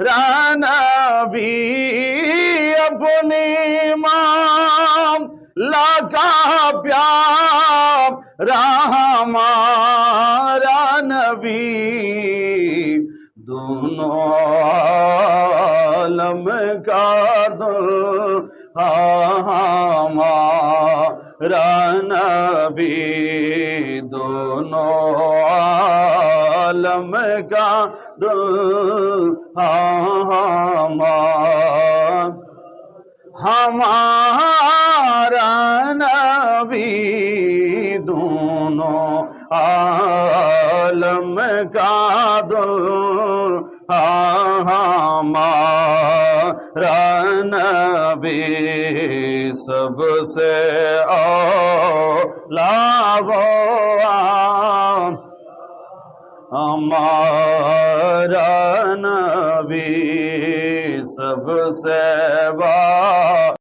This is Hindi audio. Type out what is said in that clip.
राना भी अपनी माम लगा प्यार। रामारा नबी दोनों आलम का दुल। हमारा नबी दोनों आलम का दुल्हा हमारा हमारा नबी दोनों आलम का दुल्हा हमारा नबी सबसे औलावो हमारा नबी सबसे बा